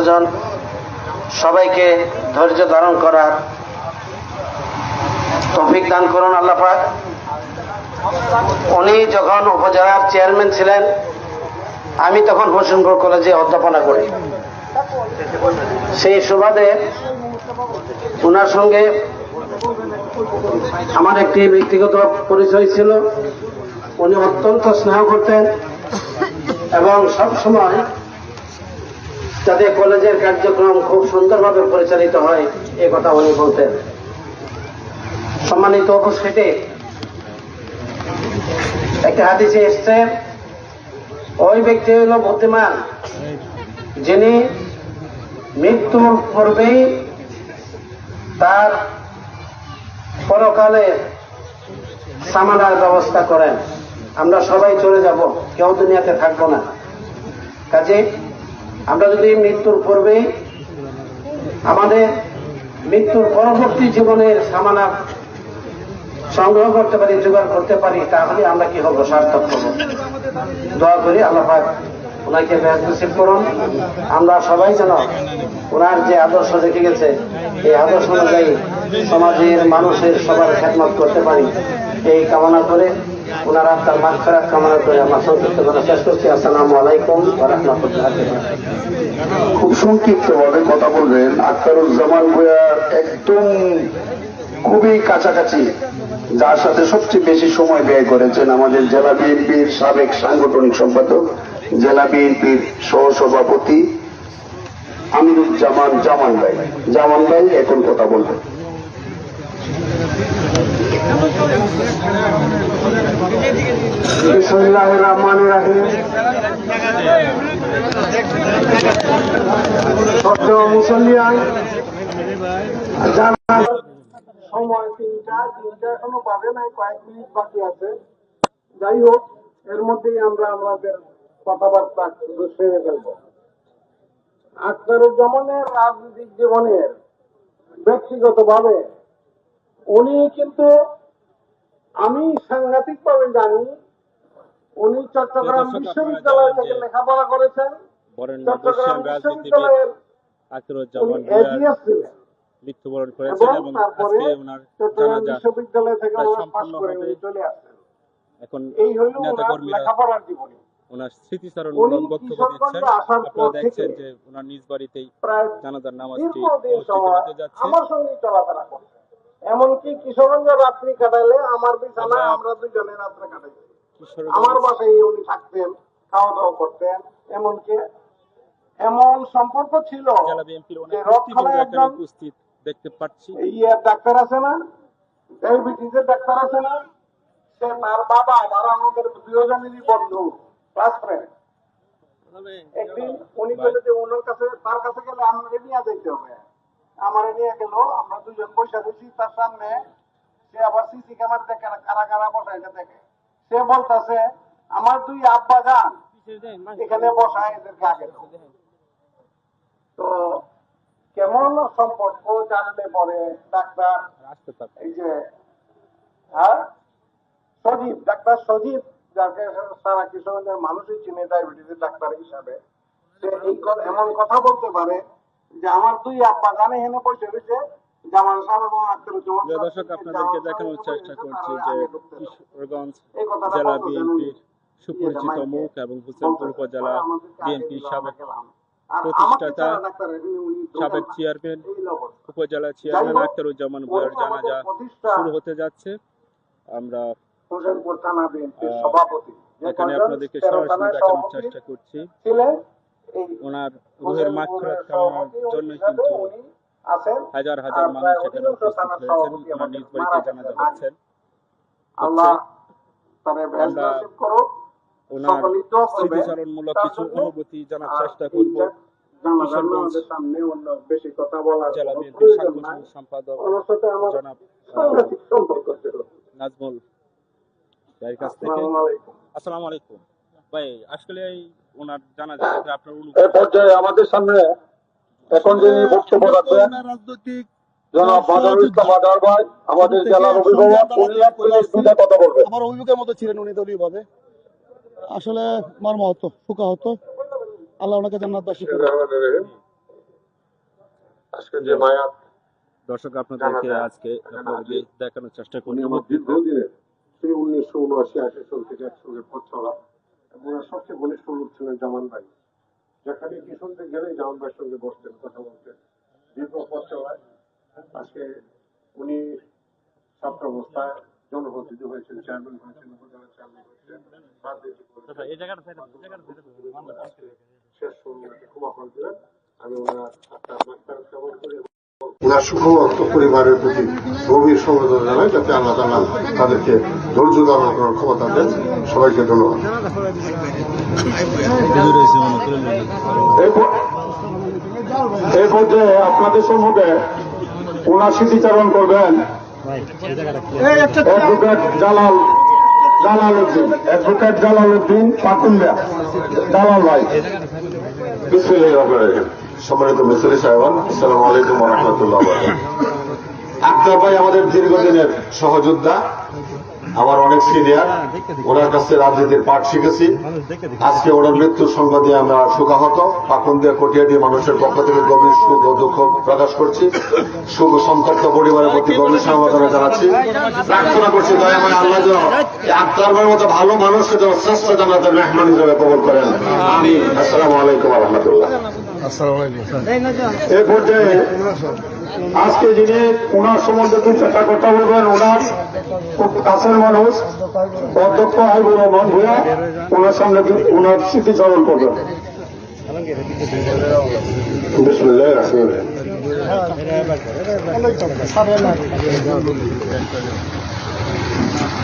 স্বজন সবাইকে ধৈর্য ধারণ করার তৌফিক দান করুন আল্লাহ উনি যখন উপজেলার চেয়ারম্যান ছিলেন, আমি তখন হোসেনপুর কলেজে অধ্যাপনা করি। সেই সুবাদে ওনার সঙ্গে আমার একটি ব্যক্তিগত পরিচয় ছিল। উনি অত্যন্ত স্নেহ করতেন এবং সব সময় যাতে কলেজের কার্যক্রম খুব সুন্দরভাবে পরিচালিত হয়, এ কথা উনি বলতেন। সম্মানিত উপস্থিতি, একটা হাদিসে এসছে, ওই ব্যক্তি হল বুদ্ধিমান, যিনি মৃত্যুর পূর্বেই তার পরকালে সামানার ব্যবস্থা করেন। আমরা সবাই চলে যাব, কেউ দুনিয়াতে থাকব না। কাজে আমরা যদি মৃত্যুর পূর্বেই আমাদের মৃত্যুর পরবর্তী জীবনের সামানা সংগ্রহ করতে পারি, জোগাড় করতে পারি, তাহলে আমরা কি হব? সার্থক হব। দোয়া করি আল্লাহ ওনাকে নসিব করুন। আমরা সবাই যেন ওনার যে আদর্শ রেখে গেছে, এই আদর্শ অনুযায়ী সমাজের মানুষের সবার খেদমত করতে পারি, এই কামনা করে ওনার মাঠ ফেরাত কামনা করে আমার সংক্ষিপ্ত কথা শেষ করছি। আসসালামু আলাইকুম রহমতুল্লাহ খুব সংক্ষিপ্ত ভাবে কথা বলবেন। আখতারুজ্জামান ভূয়ার একদম খুবই কাছাকাছি, যার সাথে সবচেয়ে বেশি সময় ব্যয় করেছেন আমাদের জেলা বিএনপির সাবেক সাংগঠনিক সম্পাদক, জেলা বিএনপির সহসভাপতি আমিরুজ্জামান জামান ভাই। জামান ভাই, এখন কথা বলবেন। মুসলিয়ান সময় তিনটা তিনটা এখনও নাই কয়েক মিনিট বাকি আছে যাই হোক এর মধ্যেই আমরা আমাদের কথাবার্তা সেরে ফেলব আখতারুজ্জামানের রাজনৈতিক জীবনের ব্যক্তিগতভাবে উনি কিন্তু আমি সাংঘাতিক ভাবে জানি উনি চট্টগ্রাম বিশ্ববিদ্যালয় থেকে লেখাপড়া করেছেন। চট্টগ্রাম বিশ্ববিদ্যালয়ের মৃত্যুবরণ করেছেন এবং এবং আজকে ওনার জানাজা বিশ্ববিদ্যালয় থেকে চলে এখন এই ওনার লেখাপড়ার জীবনী। ওনার উনি স্মৃতিচারণমূলক বক্তব্য দিচ্ছেন। আপনারা দেখছেন যে ওনার নিজ বাড়িতেই জানাজার নামাজটি অনুষ্ঠিত হতে যাচ্ছে। আমার সঙ্গে চলাফেরা এমনকি কিশোরগঞ্জে রাত্রি কাটাইলে আমার বিছানায় আমরা- দুজনে রাত্রে কাটাইছি আমার বাসায় উনি থাকতেন খাওয়া দাওয়া করতেন এমনকি এমন সম্পর্ক ছিল উপস্থিত দেখতে পাচ্ছি। ইয়ে ডাক্তার আছে না? ডায়াবেটিসের ডাক্তার আছে না? সে তার বাবা তারা আমাদের দুজনেরই বন্ধু ক্লাস ফ্রেন্ড একদিন উনি বলে যে ওনার কাছে তার কাছে গেলে আমাকে নিয়ে যেতে হবে। আমার নিয়ে গেল আমরা দুজন পয়সা দিচ্ছি তার সামনে সে আবার সিসি ক্যামেরা দেখে কারা কারা বসাইছে দেখে। সে বলতেছে আমার দুই আব্বা যান এখানে বসায় এদেরকে আগে। তো কেমন সম্পর্ক জানলে পরে ডাক্তার এই যে হ্যাঁ? সজীব ডাক্তার সজীব যাকে সারা কিশোরগঞ্জের মানুষই চিনে ডায়াবেটিসের ডাক্তার হিসাবে সে এই এমন কথা বলতে পারে যে আমার দুই আব্বা জানে এখানে বসে রয়েছে দর্শক আপনাদেরকে দেখানোর চেষ্টা করছি যে। কিশোরগঞ্জ জেলা বিএনপির সুপরিচিত মুখ এবং হুসেনপুর উপজেলা বিএনপির সাবেক প্রতিষ্ঠাতা, সাবেক চেয়ারম্যান উপজেলা চেয়ারম্যান আখতারুজ্জামান আমাদের জানাজা শুরু হতে যাচ্ছে। আমরা এখানে আপনাদেরকে সরাসরি দেখানোর চেষ্টা করছি। ওনার রুহের মাগফিরাত কামনার জন্য কিন্তু হাজার হাজার মানুষ এখানে উপস্থিত হয়েছেন ওনার নিজ বাড়িতে জানাজা হচ্ছেন আল্লাহ ওনার। স্মৃতিচারণমূলক কিছু অনুভূতি জানার চেষ্টা করব। কিশোরগঞ্জ জেলা বিএনপির সাংগঠনিক সম্পাদক জনাব নাজমুল কাছ থেকে। আসসালামু আলাইকুম। ভাই আসলে এই ওনার আপনার এ পর্যায়ে আমাদের সামনে এখন যিনি বক্তব্য রাখবেন রাজনৈতিক জনাব ইসলাম আদার ভাই আমাদের জেলার অভিভাবক উনি কথা বলবেন। আমার অভিযোগের মতো ছিলেন উনি আসলে মর্মাহত আল্লাহ ওনাকে জান্নাতবাসী করুন আজকে যে মায়াত দর্শক আপনাদেরকে আজকে আপনাদেরকে দেখানোর চেষ্টা করব আমার দীর্ঘদিনের সেই উনিশশো উনআশি আশি সাল থেকে একসঙ্গে পথ চলা। ওনার সবচেয়ে ঘনিষ্ঠ লোক ছিলেন জামান ভাই। যেখানে কিশোরদের গেলেই জামান ভাইয়ের সঙ্গে বসতেন কথা বলতেন। দীর্ঘ পথ চলায়। আজকে উনি ছাত্র অবস্থায় জনপ্রতিনিধি হয়েছেন চেয়ারম্যান হয়েছেন উপজেলা চেয়ারম্যান হয়েছেন আজকে শেষ সময়কে ক্ষমা করে দিলেন। আমি ওনার আত্মার ওনার সুখবর্ত পরিবারের প্রতি গভীর সমবেদনা জানাই যাতে আল্লাহ তালা তাদেরকে ধৈর্য ধারণ করার ক্ষমতা দেন। সবাইকে ধন্যবাদ। এই পর্যায়ে আপনাদের সম্মুখে ওনার স্মৃতিচারণ করবেন অ্যাডভোকেট জালাল জালাল উদ্দিন। অ্যাডভোকেট জালাল উদ্দিন পাকুন্ডা জালাল ভাই। বিসমিল্লাহির। সম্মানিত মিস্ত্রি সাহেবান, আসসালামু আলাইকুম রহমতুল্লাহ আক্তার ভাই আমাদের দীর্ঘদিনের সহযোদ্ধা, আমার অনেক সিনিয়র, ওনার কাছে রাজনীতির পাঠ শিখেছি। আজকে ওনার মৃত্যুর সংবাদে আমরা শোকাহত পাকুন্দিয়া কটিয়াটি মানুষের পক্ষ থেকে গভীর সুখ ও দুঃখ প্রকাশ করছি। সুখ সন্তপ্ত পরিবারের প্রতি গভীর সমবেদনা জানাচ্ছি। প্রার্থনা করছি দয়াময় আল্লাহ যেন এই আক্তার ভাইয়ের মতো ভালো মানুষকে যেন শ্রেষ্ঠ জানাতের মেহমান হিসেবে কবল করেন। আমি আসসালামু আলাইকুম রহমতুল্লাহ। এই পর্যায়ে আজকে যিনি ওনার সম্বন্ধে দু চারটা কথা বলবেন ওনার খুব কাছের মানুষ অধ্যক্ষ হাইবুর রহমান ভূয়া ওনার সামনে ওনার স্মৃতিচারণ করবেন। রহিম।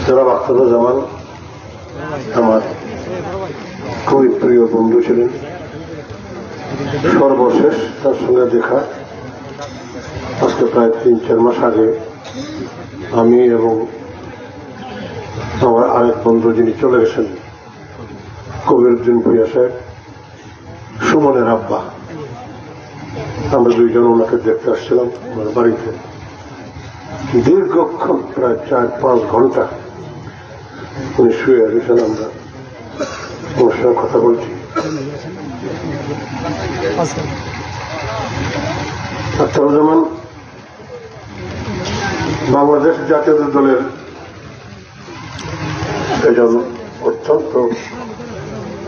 জনাব আখতারুজ্জামান আমার খুবই প্রিয় বন্ধু ছিলেন। সর্বশেষ তার সঙ্গে দেখা। আজকে প্রায় তিন, চার মাস আগে আমি এবং আমার আরেক বন্ধু যিনি চলে গেছেন কবির উদ্দিন ভূয়া সাহেব, সুমনের আব্বা। আমরা দুইজন ওনাকে দেখতে আসছিলাম আমার বাড়িতে। দীর্ঘক্ষণ প্রায় চার, পাঁচ ঘণ্টা উনি শুয়ে রয়েছেন। আমরা ওনার সঙ্গে কথা বলছি। আখতারুজ্জামান বাংলাদেশ জাতীয় দলের একজন অত্যন্ত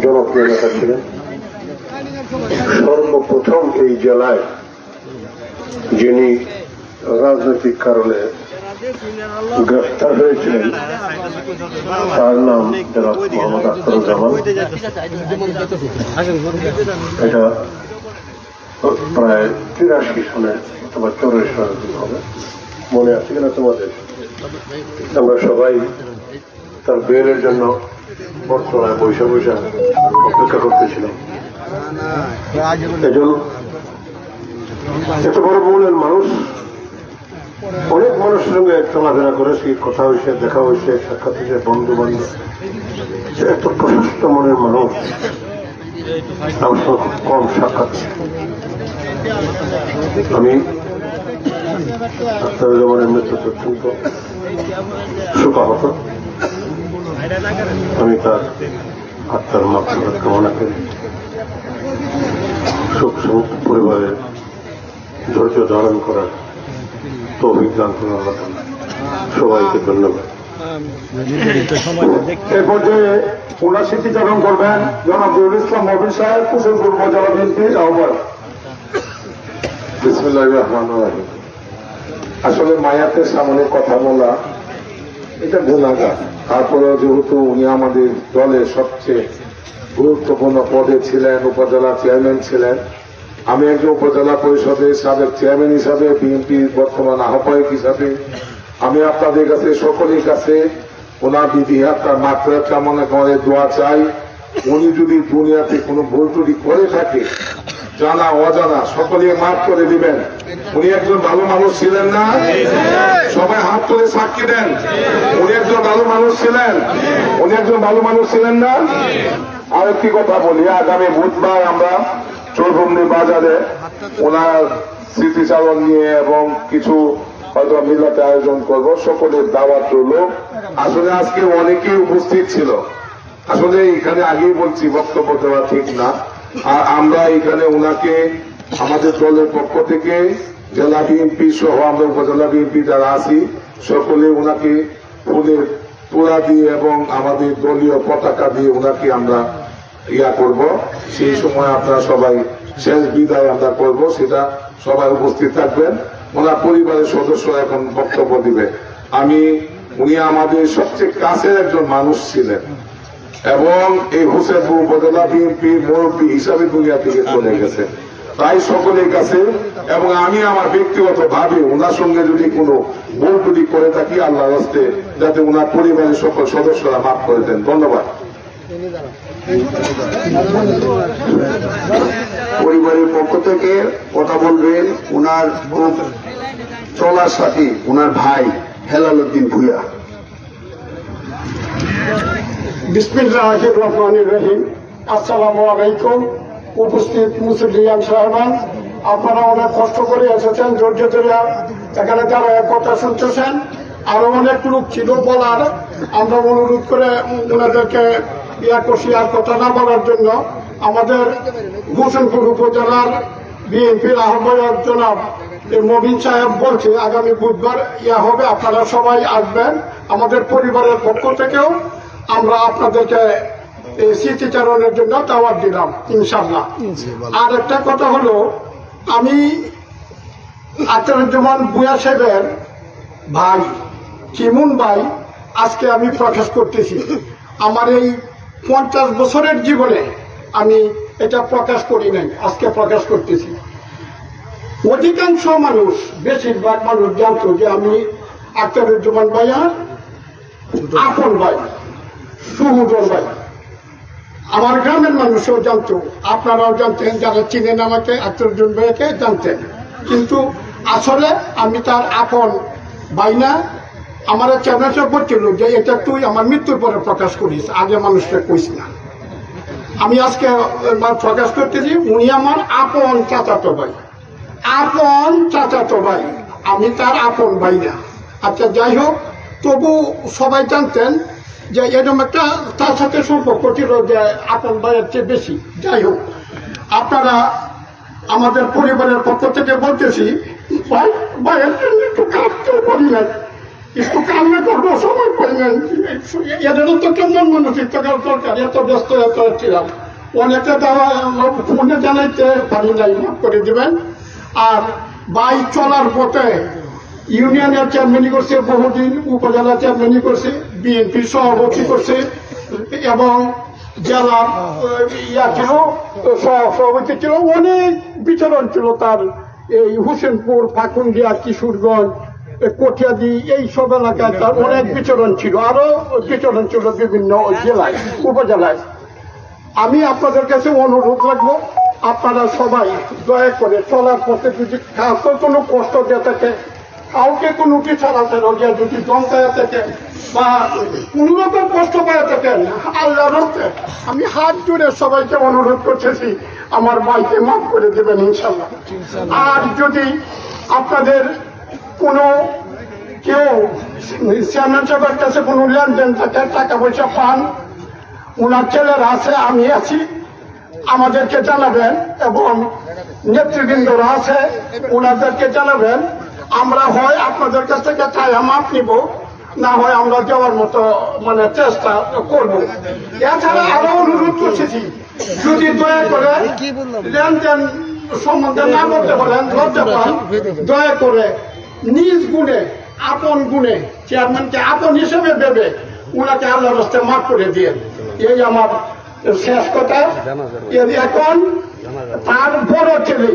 জনপ্রিয় নেতা ছিলেন। সর্বপ্রথম এই জেলায় যিনি রাজনৈতিক কারণে গ্রেফতার হয়েছিলেন তার নাম জনাব মোহাম্মদ আখতারুজ্জামান এটা প্রায় তিরাশি সনে অথবা চৌরাশি হবে মনে আছে কিনা তোমাদের আমরা সবাই তার বেলের জন্য বর্তমানে বৈশা বৈশা অপেক্ষা করতেছিলাম এজন এত বড় মৌলের মানুষ অনেক মানুষের সঙ্গে চলাফেরা করেছি কথা হয়েছে, দেখা হয়েছে, সাক্ষাৎ হয়েছে বন্ধু বান্ধব এত প্রশস্ত মনের মানুষ। আমার সঙ্গে খুব কম সাক্ষাৎ। আমি আখতারুজ্জামানের মৃত্যুতে অত্যন্ত শোকাহত আমি তার আত্মার মাত্রা কামনা করি। সুখ সমস্ত পরিবারের ধৈর্য ধারণ করার তো অভিজ্ঞান করুন আল্লাহ সবাইকে ধন্যবাদ এই পর্যায়ে ওনার স্মৃতিচারণ করবেন জনাব জহুর ইসলাম মবিন সাহেব কুশলপুর উপজেলা বিএনপির আহ্বায়ক। বিসমুল্লাহ রহমান রহিম। আসলে মায়াতের সামনে কথা বলা এটা গুণাগার। তারপরেও যেহেতু উনি আমাদের দলের সবচেয়ে গুরুত্বপূর্ণ পদে ছিলেন উপজেলা চেয়ারম্যান ছিলেন আমি একজন উপজেলা পরিষদের সাবেক চেয়ারম্যান হিসাবে, বিএনপির বর্তমান আহ্বায়ক হিসাবে, আমি আপনাদের কাছে, সকলের কাছে ওনার বিধি আপনার মাত্রা কামনা করে দোয়া চাই। উনি যদি দুনিয়াতে কোনো ভুল ত্রুটি করে থাকে, জানা, অজানা, সকলে মাফ করে দিবেন। উনি একজন ভালো মানুষ ছিলেন না? সবাই হাত তুলে সাক্ষী দেন। উনি একজন ভালো মানুষ ছিলেন? উনি একজন ভালো মানুষ ছিলেন না? আর একটি কথা বলি, আগামী বুধবার আমরা চৌধুরী বাজারে ওনার স্মৃতিচারণ নিয়ে এবং কিছু হয়তো মিলাতে আয়োজন করব। সকলের দাওয়াত রইল। আসলে আজকে অনেকেই উপস্থিত ছিল। আসলে এখানে আগেই বলছি, বক্তব্য দেওয়া ঠিক না। আর আমরা এখানে ওনাকে আমাদের দলের পক্ষ থেকে, জেলা বিএনপি সহ আমরা উপজেলা বিএনপি যারা আছি, সকলে ওনাকে ফুলের তোড়া দিয়ে এবং আমাদের দলীয় পতাকা দিয়ে ওনাকে আমরা ইয়া করব। সেই সময় আপনারা সবাই শেষ বিদায় আমরা করব, সেটা সবাই উপস্থিত থাকবেন। ওনার পরিবারের সদস্য এখন বক্তব্য দিবে। আমি, উনি আমাদের সবচেয়ে কাছের একজন মানুষ ছিলেন। এবং এই হোসেনপুর উপজেলা বিএনপি মুরব্বী হিসাবে দুনিয়া থেকে চলে গেছে। তাই সকলের কাছে এবং আমি আমার ব্যক্তিগত ভাবে ওনার সঙ্গে যদি কোনো ভুল ত্রুটি করে থাকি আল্লাহ রাস্তে যাতে ওনার পরিবারের সকল সদস্যরা মাফ করে দেন। ধন্যবাদ। পরিবারের পক্ষ থেকে কথা বলবেন ওনার চলার সাথী ওনার ভাই হেলাল উদ্দিন ভুইয়া। বিসমিল্লাহির রহমানির রহিম আসসালামু আলাইকুম। উপস্থিত মুসলিয়ান সাহেবান, আপনারা অনেক কষ্ট করে এসেছেন, ধৈর্য ধরে এখানে যারা কথা শুনতেছেন, আরও অনেক লোক ছিল বলার। আমরা অনুরোধ করে ওনাদেরকে ইয়া করছি আর কথা না বলার জন্য আমাদের হোসেনপুর উপজেলার বিএনপির আহ্বায়ক জনাব মবিন সাহেব বলছে আগামী বুধবার ইয়া হবে আপনারা সবাই আসবেন আমাদের পরিবারের পক্ষ থেকেও। আমরা আপনাদেরকে এই স্মৃতিচারণের জন্য দাওয়াত দিলাম ইনশাল্লাহ আর একটা কথা হলো আমি আখতারুজ্জামান বুয়া সাহেবের ভাই চিমুন ভাই আজকে আমি প্রকাশ করতেছি। আমার এই পঞ্চাশ বছরের জীবনে আমি এটা প্রকাশ করি নাই, আজকে প্রকাশ করতেছি। অধিকাংশ মানুষ, বেশিরভাগ মানুষ জানতো যে আমি আখতারুজ্জামান ভাইয়ার আপন ভাই সুহুদর ভাই। আমার গ্রামের মানুষও জানতো, আপনারাও জানতেন, যারা চিনেন আমাকে আখতারুজ্জামান ভাইয়াকে জানতেন। কিন্তু আসলে আমি তার আপন ভাই না আমার চ্যালেঞ্জ করছিল যে এটা তুই আমার মৃত্যুর পরে প্রকাশ করিস, আগে মানুষকে কইস না। আমি আজকে প্রকাশ করতেছি, উনি আমার আপন চাচাতো ভাই। আপন চাচাতো ভাই। আমি তার আপন ভাই না। আচ্ছা যাই হোক, তবু সবাই জানতেন যে এরকম একটা তার সাথে সম্পর্ক ছিল যে আপন ভাইয়ের চেয়ে বেশি। যাই হোক, আপনারা আমাদের পরিবারের পক্ষ থেকে বলতেছি, ভাই, ভাইয়ের জন্য একটু কাঁদতে পারি না একটু কান্না করব সময় পাই নাই এদেরও তো কেমন মানসিক থাকার দরকার এত ব্যস্ত এত ছিলাম অনেকে দেওয়া ফোনে জানাইতে পারি নাই মাফ করে দিবেন। আর বাইক চলার পথে ইউনিয়নের চেয়ারম্যানই করছে বহুদিন উপজেলা চেয়ারম্যানই করছে বিএনপি সভাপতি করছে এবং জেলা ইয়া ছিল সভাপতি ছিল অনেক বিচরণ ছিল তার এই হুসেনপুর ফাকুন্দিয়া কিশোরগঞ্জ এ কঠিয়াদি এই সব এলাকায় তার অনেক বিচরণ ছিল, আরও বিচরণ ছিল বিভিন্ন জেলায়, উপজেলায়। আমি আপনাদের কাছে অনুরোধ রাখব, আপনারা সবাই দয়া করে চলার পথে যদি কাউকে কোনো কষ্ট দিয়ে থাকে, কাউকে কোনো কিছু আছে রোগিয়া যদি দমকায় থাকে বা কোনো রকম কষ্ট পায় থাকেন আল্লাহ রক্তে আমি হাত জুড়ে সবাইকে অনুরোধ করতেছি, আমার ভাইকে মাফ করে দেবেন ইনশাল্লাহ। আর যদি আপনাদের কোনো কেউ চেয়ারম্যান সাহেবের কাছে কোনো লেনদেন থাকে টাকা পয়সা পান। ওনার ছেলেরা আছে, আমি আছি। আমাদেরকে জানাবেন এবং নেতৃবৃন্দরা আছে ওনাদেরকে জানাবেন। আমরা হয় আপনাদের কাছ থেকে চায়া মাপ নিব, না হয় আমরা দেওয়ার মতো মানে চেষ্টা করব। এছাড়া আরও অনুরোধ করতেছি যদি দয়া করে লেনদেন সম্বন্ধে না বলতে পারেন পান, দয়া করে নিজ গুণে আপন গুণে চেয়ারম্যানকে আপন হিসেবে ভেবে উনাকে আল্লাহ রাস্তায় মাফ করে দিয়ে এই আমার শেষ কথা। এখন তার বড় ছেলে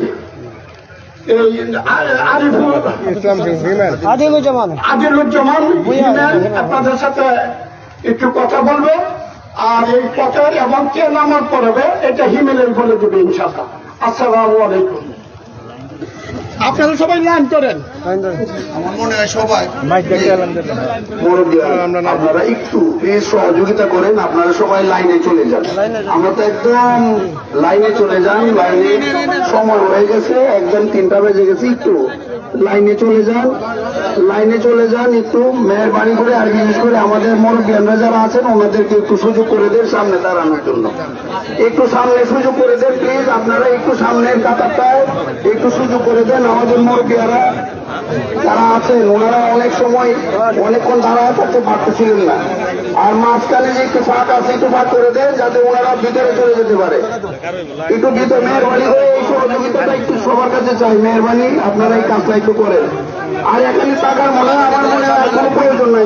আপনাদের সাথে একটু কথা বলবে। আর এই পথের এবং কে নামাজ পড়াবে এটা হিমেলের বলে দেবে ইনশাল্লাহ আসসালামু আলাইকুম। আপনারা সবাই লাইন করেন। আমার মনে হয় সবাই। আপনারা একটু সহযোগিতা করেন আপনারা সবাই লাইনে চলে যান। আমরা তো একদম লাইনে চলে যান লাইনে সময় হয়ে গেছে একদম তিনটা বেজে গেছে একটু লাইনে চলে যান। লাইনে চলে যান একটু মেহরবানি করে আর বিশেষ করে আমাদের মরব্বিয়ানরা যারা আছেন, ওনাদেরকে একটু সুযোগ করে দেন সামনে দাঁড়ানোর জন্য। একটু সামনে সুযোগ করে দেন, প্লিজ আপনারা একটু সামনের কাতারটায় একটু সুযোগ করে দেন আমাদের মুরব্বীরা যারা আছেন ওনারা অনেক সময় অনেকক্ষণ দাঁড়ায় থাকতে পারতেছিলেন না। আর মাঝখানে যে একটু ফাঁক আছে, একটু ফাঁক করে দেন যাতে ওনারা ভিতরে চলে যেতে পারে। একটু ভিতরে মেহরবানি করে এই সহযোগিতাটা একটু সবার কাছে চাই। মেহরবানি, আপনারা এই কাজটা একটু করেন। আর এখানে টাকার মনে হয় আমার মনে হয় কোনো প্রয়োজন নাই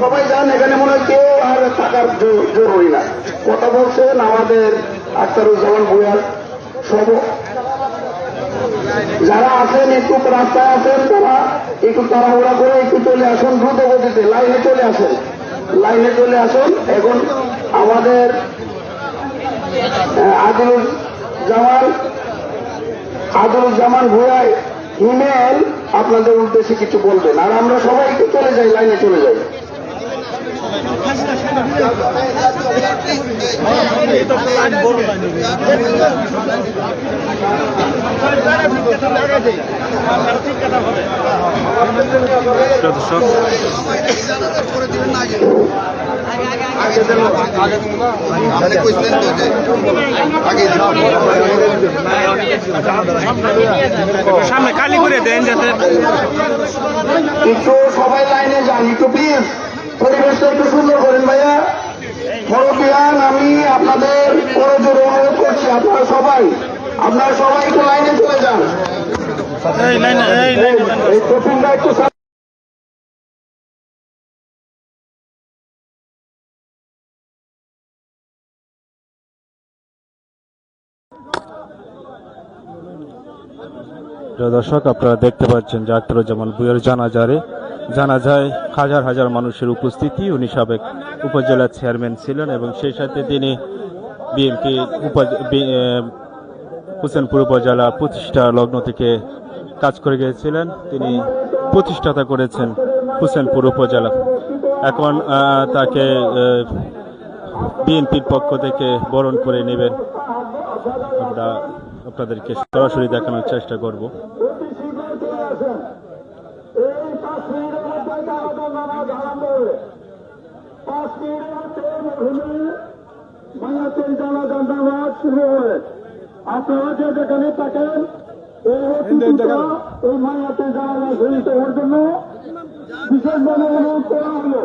সবাই যান, এখানে মনে হয় কেউ আর টাকার জরুরি না। কথা বলছেন আমাদের আখতারুজ্জামান ভুয়ার সব যারা আছেন একটু রাস্তায় আছেন তারা একটু তাড়াহুড়া করে একটু চলে আসুন দ্রুত গতিতে। লাইনে চলে আসেন। লাইনে চলে আসুন। এখন আমাদের আহ, আদিলুর জামান আদিলুর জামান ভুয়াই হিমেল আপনাদের উদ্দেশ্যে কিছু বলবেন। আর আমরা সবাই একটু চলে যাই লাইনে চলে যাই। সামনে কালি করে দেন যাতে একটু সবাই লাইনে যান একটু প্লিজ পরিবেশটা একটু সুন্দর করেন ভাইয়া। আমি আপনাদের অনুরোধ করছি আপনারা সবাই আপনারা সবাই একটু লাইনে চলে যান। এই একটু প্রিয় দর্শক আপনারা দেখতে পাচ্ছেন যে আখতারুজ্জামান বুয়ের জানাজারে জানাজায় হাজার হাজার মানুষের উপস্থিতি উনি সাবেক উপজেলা চেয়ারম্যান ছিলেন এবং সেই সাথে তিনি বিএনপি হোসেনপুর উপজেলা প্রতিষ্ঠা লগ্ন থেকে কাজ করে গিয়েছিলেন। তিনি প্রতিষ্ঠাতা করেছেন হোসেনপুর উপজেলা। এখন তাকে বিএনপির পক্ষ থেকে বরণ করে নেবেন। আমরা আপনাদেরকে সরাসরি দেখানোর চেষ্টা করব। আপনারা যে যেখানে থাকেন এই অতিথিটা এই মায়াতে ঘুরিতে হওয়ার জন্য বিশেষভাবে অনুরোধ করা হলো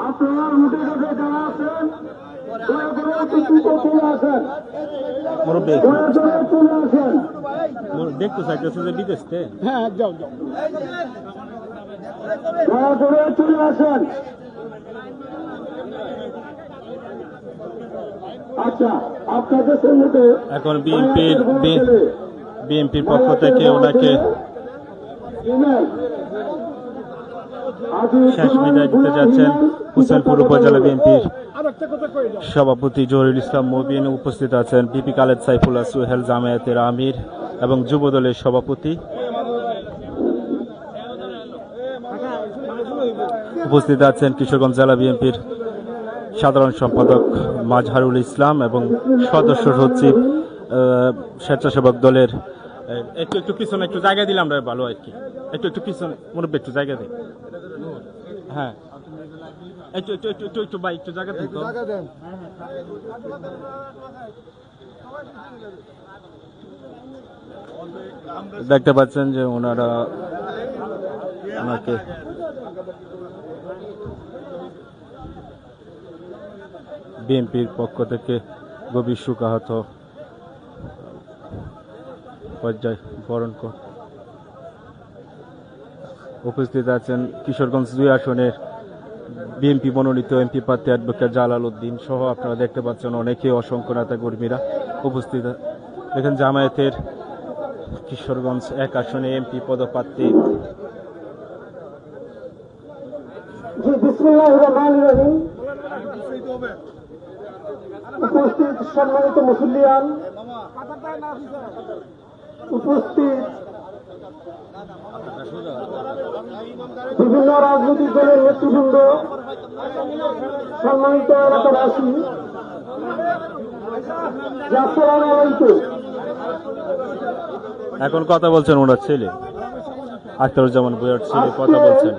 আপনারা উঠে গেছে যারা আছেন দেখতে চাইতেছে যে বিদেশ হ্যাঁ যাও যাও। চলে আসেন আচ্ছা আপনাদের সঙ্গে এখন বিএনপির বিএনপির পক্ষ থেকে ওনাকে শেষ বিদায় দিতে যাচ্ছেন হুসেনপুর উপজেলা বিএনপির সভাপতি জহিরুল ইসলাম মুবিন উপস্থিত আছেন বিপি কালেদ সাইফুল্লাহ সুহেল জামায়াতের আমির এবং যুবদলের সভাপতি। উপস্থিত আছেন কিশোরগঞ্জ জেলা বিএনপির সাধারণ সম্পাদক মাজহারুল ইসলাম এবং সদস্য সচিব স্বেচ্ছাসেবক দলের একটু একটু পিছনে একটু জায়গা দিলাম রে ভালো আর কি। একটু একটু পিছনে মুরব্বী একটু জায়গা দিই হ্যাঁ। একটু একটু একটু একটু একটু ভাই একটু জায়গা তো। দেখতে পাচ্ছেন যে ওনারা ওনাকে বিএনপির পক্ষ থেকে গভীর শোকাহত পর্যায় বরণ উপস্থিত আছেন কিশোরগঞ্জ দুই আসনের বিএনপি মনোনীত এমপি প্রার্থী অ্যাডভোকেট জালাল উদ্দিন সহ আপনারা দেখতে পাচ্ছেন অনেকে অসংখ্য নেতা কর্মীরা উপস্থিত। দেখেন জামায়াতের কিশোরগঞ্জ এক আসনে এমপি পদপ্রার্থী। জি, বিসমিল্লাহির রহমানির রহিম উপস্থিত সম্মানিত মুসল্লিয়ান উপস্থিত বিভিন্ন রাজনৈতিক দলের নেতৃবৃন্দ সম্মানিত এলাকাবাসী আসসালামু আলাইকুম। এখন কথা বলছেন ওনার ছেলে। আখতারুজ্জামান বুয়ার ছেলে কথা বলছেন।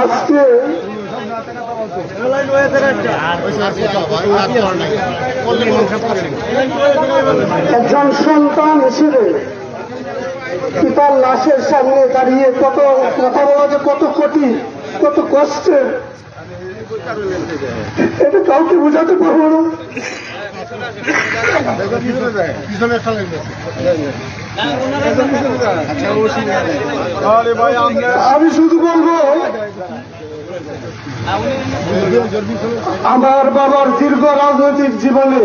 আজকে একজন সন্তান হিসেবে পিতার লাশের সামনে দাঁড়িয়ে কত কথা বলা যে কত কঠিন কত কষ্টের। এটা কাউকে বোঝাতে পারব না। আমি শুধু বলব, আমার বাবার দীর্ঘ রাজনৈতিক জীবনে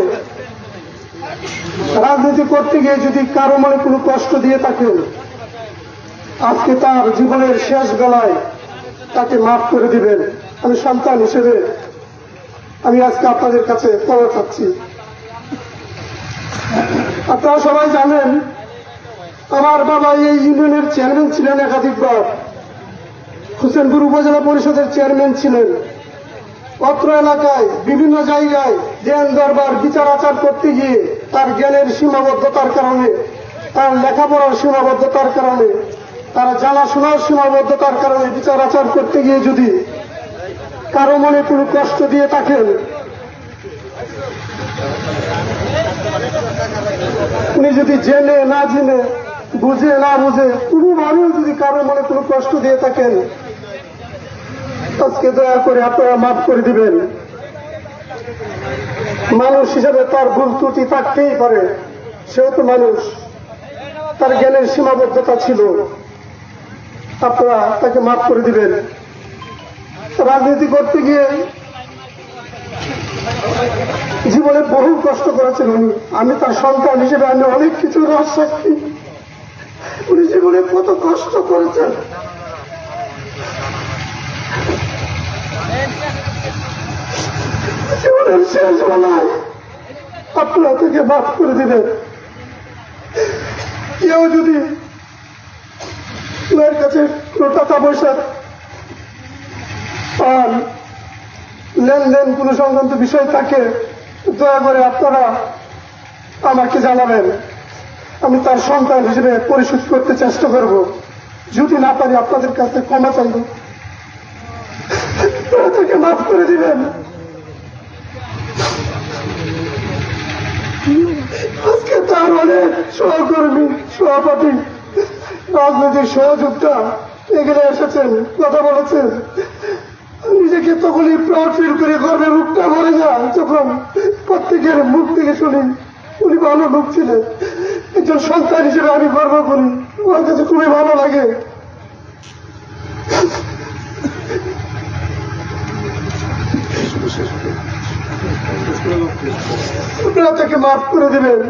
রাজনীতি করতে গিয়ে যদি কারও মনে কোনো কষ্ট দিয়ে থাকে আজকে তার জীবনের শেষ বেলায় তাকে মাফ করে দিবেন। আমি সন্তান হিসেবে আমি আজকে আপনাদের কাছে ক্ষমা চাচ্ছি। আপনারা সবাই জানেন, আমার বাবা এই ইউনিয়নের চেয়ারম্যান ছিলেন একাধিকবার হোসেনপুর উপজেলা পরিষদের চেয়ারম্যান ছিলেন। অত্র এলাকায়, বিভিন্ন জায়গায় জ্ঞান, দরবার, বিচার, আচার করতে গিয়ে তার জ্ঞানের সীমাবদ্ধতার কারণে, তার লেখাপড়ার সীমাবদ্ধতার কারণে, তার জানাশোনার সীমাবদ্ধতার কারণে বিচার, আচার করতে গিয়ে যদি কারও মনে কোনো কষ্ট দিয়ে থাকেন উনি যদি জেনে, না জেনে, বুঝে, না বুঝে কোনোভাবেও যদি কারও মনে কোনো কষ্ট দিয়ে থাকেন, আজকে দয়া করে আপনারা মাফ করে দিবেন। মানুষ হিসেবে তার ভুল ত্রুটি থাকতেই পারে, সেও তো মানুষ। তার জ্ঞানের সীমাবদ্ধতা ছিল। আপনারা তাকে মাফ করে দিবেন। রাজনীতি করতে গিয়ে জীবনে বহু কষ্ট করেছেন উনি। আমি তার সন্তান হিসেবে আমি অনেক কিছু রস সাক্ষী উনি জীবনে কত কষ্ট করেছেন। জীবনের শেষ বেলায় আপনারা থেকে মাফ করে দিবেন। কেউ যদি ওনার কাছে কোনো টাকা পয়সা পান লেনদেন কোনো সংক্রান্ত বিষয় থাকে, দয়া করে আপনারা আমাকে জানাবেন। আমি তার সন্তান হিসেবে পরিশোধ করতে চেষ্টা করব। যদি না পারি আপনাদের কাছে ক্ষমা চাইব। তাকে মাফ করে দিবেন। আজকে তার অনেক সহকর্মী সভাপতি রাজনৈতিক সহযোগিতা এখানে এসেছেন, কথা বলেছেন। নিজেকে তখনই প্রাউড ফিল করে গর্বে মুখটা ভরে যায়, যখন প্রত্যেকের মুখ থেকে শুনি, উনি ভালো লোক ছিলেন। একজন সন্তান হিসেবে আমি গর্ব করি। আমার কাছে খুবই ভালো লাগে। আপনারা তাকে মাফ করে দেবেন।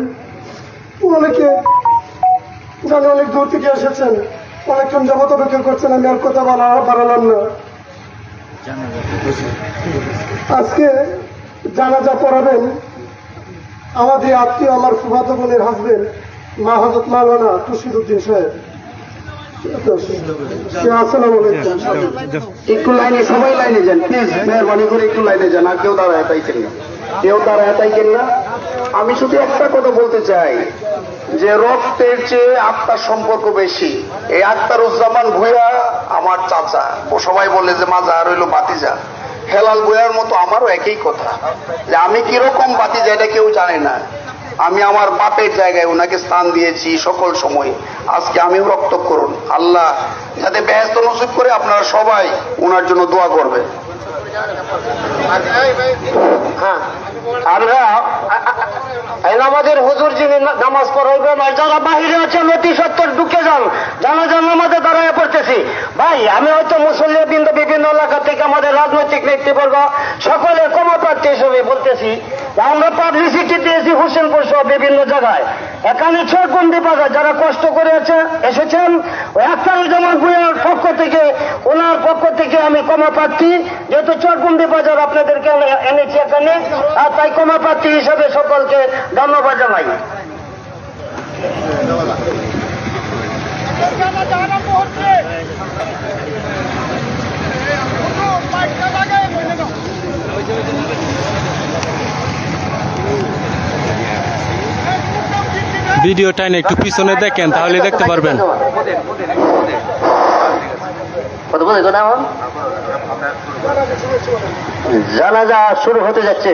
অনেকে জানে অনেক দূর থেকে এসেছেন। অনেকক্ষণ জগত অপেক্ষা করছেন, আমি আর কথা বাড়ালাম না। আজকে জানাজা পড়াবেন আমাদের আত্মীয় আমার ফুফাতো বোনের হাসবেন্ড মা হজরত তুষির উদ্দিন সাহেব। একটু লাইনে, সবাই লাইনে যান, প্লিজ, মেহরবানি করে একটু লাইনে যান, আর কেউ দাঁড়ায় তাইছেন না। কেউ দাঁড়ায় তাইছেন না। আমি শুধু একটা কথা বলতে চাই, যে রক্তের চেয়ে আত্মার সম্পর্ক বেশি। এই আক্তারুজ্জামান ভূয়া আমার চাচা। ও সবাই বলে যে মাজা আর হইল বাতিজা হেলাল বইয়ার মতো আমারও একই কথা। যে, আমি কীরকম বাতিজা এটা কেউ জানে না। আমি আমার বাপের জায়গায় ওনাকে স্থান দিয়েছি সকল সময়। আজকে আমিও রক্ত করুন আল্লাহ যাতে ব্যস্ত নসিব করে আপনারা সবাই ওনার জন্য দোয়া করবেন। হ্যাঁ। আমরা এই আমাদের হুজুর যিনি নামাজ পড়াইবেন, আর যারা বাহিরে আছেন, অতি সত্তর ঢুকে যান। জানা যান আমাদের দাঁড়ায় পড়তেছি। ভাই, আমি হয়তো বিন্দু বিভিন্ন এলাকা রাজনৈতিক নেতৃবর্গ সকলে ক্ষমা প্রার্থী হিসেবে বলতেছি। আমরা পাবলিসিটি দিয়েছি হোসেনপুর সহ বিভিন্ন জায়গায়। এখানে ছয়বন্দি বাজার যারা কষ্ট করে আছে, এসেছেন আখতারুজ্জামান ভুঁইয়ার পক্ষ থেকে, ওনার পক্ষ থেকে আমি ক্ষমা প্রার্থী। যেহেতু চরবন্দি বাজার আপনাদেরকে এনেছি এখানে, আর তাই ক্ষমা প্রার্থী হিসেবে সকলকে ধন্যবাদ জানাই। ভিডিও টাইম একটু পিছনে দেখেন তাহলে দেখতে পারবেন। জানাজা শুরু হতে যাচ্ছে।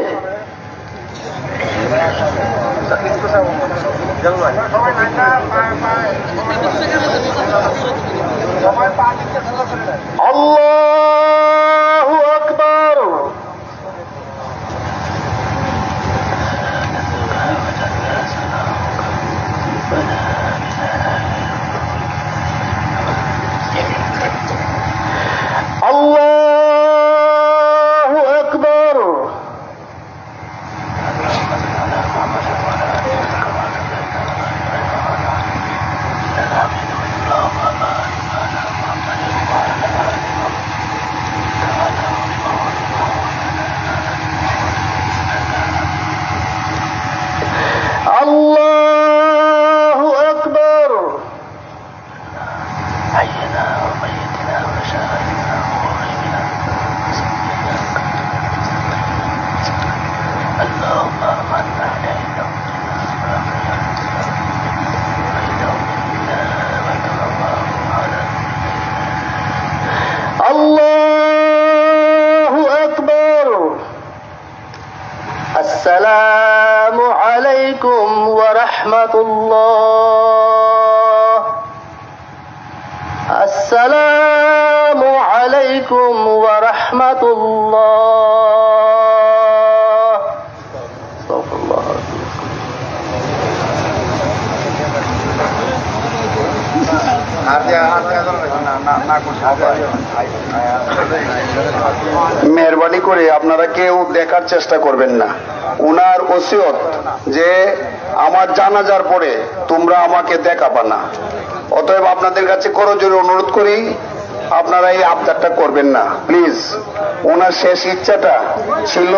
দেখার চেষ্টা করবেন না। উনার ওসিয়ত যে আমার জানাজার পরে তোমরা আমাকে দেখাবা না। অতএব আপনাদের কাছে করজোরে অনুরোধ করি, আপনারা এই আবদারটা করবেন না। প্লিজ ওনার শেষ ইচ্ছাটা ছিল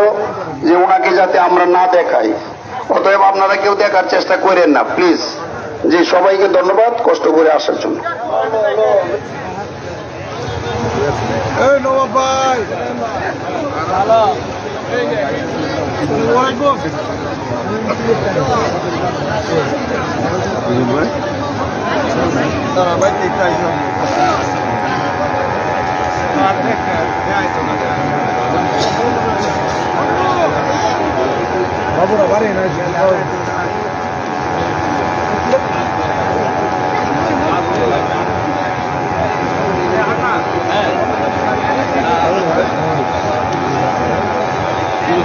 যে ওনাকে যাতে আমরা না দেখাই। অতএব আপনারা কেউ দেখার চেষ্টা করেন না, প্লিজ। যে সবাইকে ধন্যবাদ, কষ্ট করে আসার জন্য। এই নবাব ভাই ওয়ালাইকুম দাঁড়া ভাই দেখতে আইসলাম বাবুরা বাড়ি না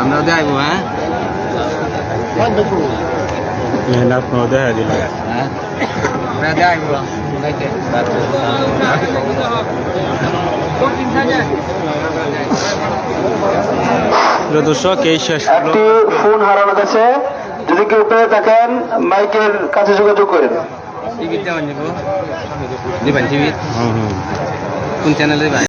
আমরা যাইবো হ্যাঁ আপনার দেখা দিল হ্যাঁ আমরা যাইবো প্রিয় দর্শক এই শেষ একটি ফোন হারানো গেছে যদি কেউ পেয়ে থাকেন মাইকের কাছে যোগাযোগ করেন। টিভিতে দিবেন টিভি? হুম হুম কোন চ্যানেলে